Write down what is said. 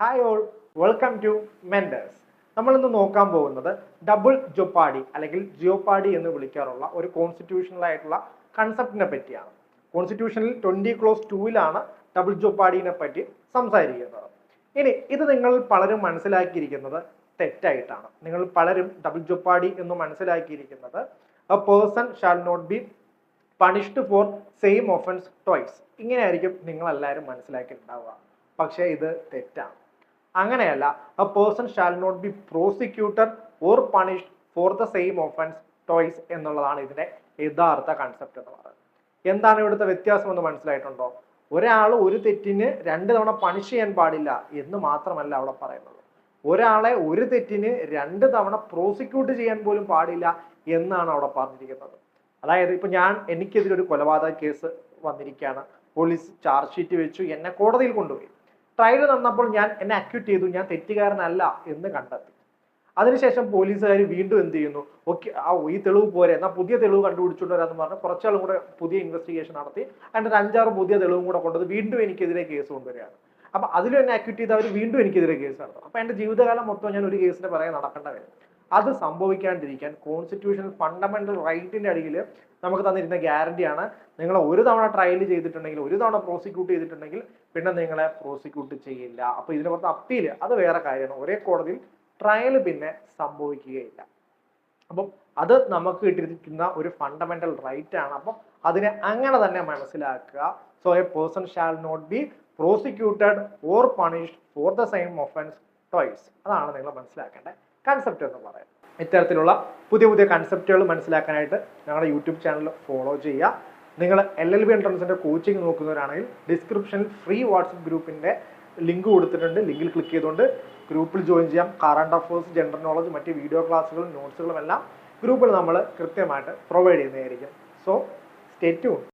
Hi all welcome to mentors നമ്മൾ ഇന്ന് നോക്കാൻ പോകുന്നത് ഡബിൾ ജോപ്പാഡി അല്ലെങ്കിൽ ജിയോപാഡി എന്ന് വിളിക്കാറുള്ള ഒരു കോൺസ്റ്റിറ്റ്യൂഷണൽ ആയിട്ടുള്ള കൺസെപ്റ്റിനെ പറ്റിയാണ്. കോൺസ്റ്റിറ്റ്യൂഷനിൽ ട്വന്റി ക്ലോസ് ടൂവിലാണ് ഡബിൾ ജോപ്പാഡിനെ പറ്റി സംസാരിക്കുന്നത്. ഇനി ഇത് നിങ്ങൾ പലരും മനസ്സിലാക്കിയിരിക്കുന്നത് തെറ്റായിട്ടാണ്. നിങ്ങൾ പലരും ഡബിൾ ജോപ്പാഡി എന്ന് മനസ്സിലാക്കിയിരിക്കുന്നത് a person shall not be punished for same offence twice ഇങ്ങനെയായിരിക്കും നിങ്ങളെല്ലാവരും മനസ്സിലാക്കിയിട്ടുണ്ടാവുക. പക്ഷേ ഇത് തെറ്റാണ്. അങ്ങനെയല്ല a person shall not be prosecuted or punished for the same offence twice എന്നുള്ളതാണ് ഇതിന്റെ യഥാർത്ഥ കൺസെപ്റ്റ് എന്ന് പറയുന്നത്. എന്താണ് ഇവിടുത്തെ വ്യത്യാസം എന്ന് മനസ്സിലായിട്ടുണ്ടോ? ഒരാൾ ഒരു തെറ്റിന് രണ്ട് തവണ പണിഷ് ചെയ്യാൻ പാടില്ല എന്ന് മാത്രമല്ല അവിടെ പറയുന്നത്. ഒരാളെ ഒരു തെറ്റിന് രണ്ട് തവണ പ്രോസിക്യൂട്ട് ചെയ്യാൻ പോലും പാടില്ല എന്നാണ് അവിടെ പറഞ്ഞിരിക്കുന്നത്. അതായത് ഇപ്പൊ ഞാൻ എനിക്കെതിരെ ഒരു കൊലപാതക കേസ് വന്നിരിക്കുകയാണ്. പോലീസ് ചാർജ് ഷീറ്റ് വെച്ചു എന്നെ കോടതിയിൽ കൊണ്ടുപോയി. ട്രയൽ നടന്നപ്പോൾ ഞാൻ എന്നെ അക്യൂട്ട് ചെയ്തു. ഞാൻ തെറ്റുകാരനല്ല എന്ന് കണ്ടെത്തി. അതിനുശേഷം പോലീസുകാർ വീണ്ടും എന്ത് ചെയ്യുന്നു? ഓക്കെ ആ ഈ തെളിവ് പോരെ. എന്നാൽ പുതിയ തെളിവ് കണ്ടുപിടിച്ചുകൊണ്ട് വരാമെന്ന് പറഞ്ഞ് കുറച്ചാളും കൂടെ പുതിയ ഇൻവെസ്റ്റിഗേഷൻ നടത്തി. അതിന്റെ ഒരു അഞ്ചാറ് പുതിയ തെളിവും കൂടെ കൊണ്ടത് വീണ്ടും എനിക്കെതിരെ കേസ് കൊണ്ടുവരികയാണ്. അപ്പം അതിലും എന്നെ അക്യൂട്ട് ചെയ്ത് അവർ വീണ്ടും എനിക്കെതിരെ കേസ് നടത്തും. അപ്പം എന്റെ ജീവിതകാലം മൊത്തം ഞാൻ ഒരു കേസിന്റെ പിറകെ നടക്കേണ്ട വരും അത് സംഭവിക്കാണ്ടിരിക്കാൻ കോൺസ്റ്റിറ്റ്യൂഷണൽ ഫണ്ടമെന്റൽ റൈറ്റിന്റെ അടിയിൽ നമുക്ക് തന്നിരുന്ന ഗ്യാരണ്ടിയാണ് നിങ്ങൾ ഒരു തവണ ട്രയൽ ചെയ്തിട്ടുണ്ടെങ്കിൽ ഒരു തവണ പ്രോസിക്യൂട്ട് ചെയ്തിട്ടുണ്ടെങ്കിൽ പിന്നെ നിങ്ങളെ പ്രോസിക്യൂട്ട് ചെയ്യില്ല. അപ്പൊ ഇതിന് പുറത്ത് അപ്പീൽ അത് വേറെ കാര്യമാണ്. ഒരേ കോടതിയിൽ ട്രയൽ പിന്നെ സംഭവിക്കുകയില്ല. അപ്പം അത് നമുക്ക് കിട്ടിയിരിക്കുന്ന ഒരു ഫണ്ടമെന്റൽ റൈറ്റ് ആണ്. അപ്പം അതിനെ അങ്ങനെ തന്നെ മനസ്സിലാക്കുക. So a person shall not be prosecuted or punished for the same offence twice അതാണ് നിങ്ങൾ മനസ്സിലാക്കേണ്ട കൺസെപ്റ്റ് എന്ന് പറയുന്നത് ഇത്തരത്തിലുള്ള പുതിയ പുതിയ കൺസെപ്റ്റുകൾ മനസ്സിലാക്കാനായിട്ട് ഞങ്ങളുടെ യൂട്യൂബ് ചാനൽ ഫോളോ ചെയ്യുക. നിങ്ങൾ എൽ എൽ ബി എൻട്രൻസിന്റെ കോച്ചിങ് നോക്കുന്നവരാണെങ്കിൽ ഡിസ്ക്രിപ്ഷനിൽ ഫ്രീ വാട്സപ്പ് ഗ്രൂപ്പിന്റെ ലിങ്ക് കൊടുത്തിട്ടുണ്ട്. ലിങ്കിൽ ക്ലിക്ക് ചെയ്തുകൊണ്ട് ഗ്രൂപ്പിൽ ജോയിൻ ചെയ്യാം. കറണ്ട് അഫേഴ്സ് ജനറൽ നോളജ് മറ്റ് വീഡിയോ ക്ലാസ്സുകളും നോട്ട്സുകളും എല്ലാം ഗ്രൂപ്പിൽ നമ്മൾ കൃത്യമായിട്ട് പ്രൊവൈഡ് ചെയ്യുന്നതായിരിക്കും. So stay tune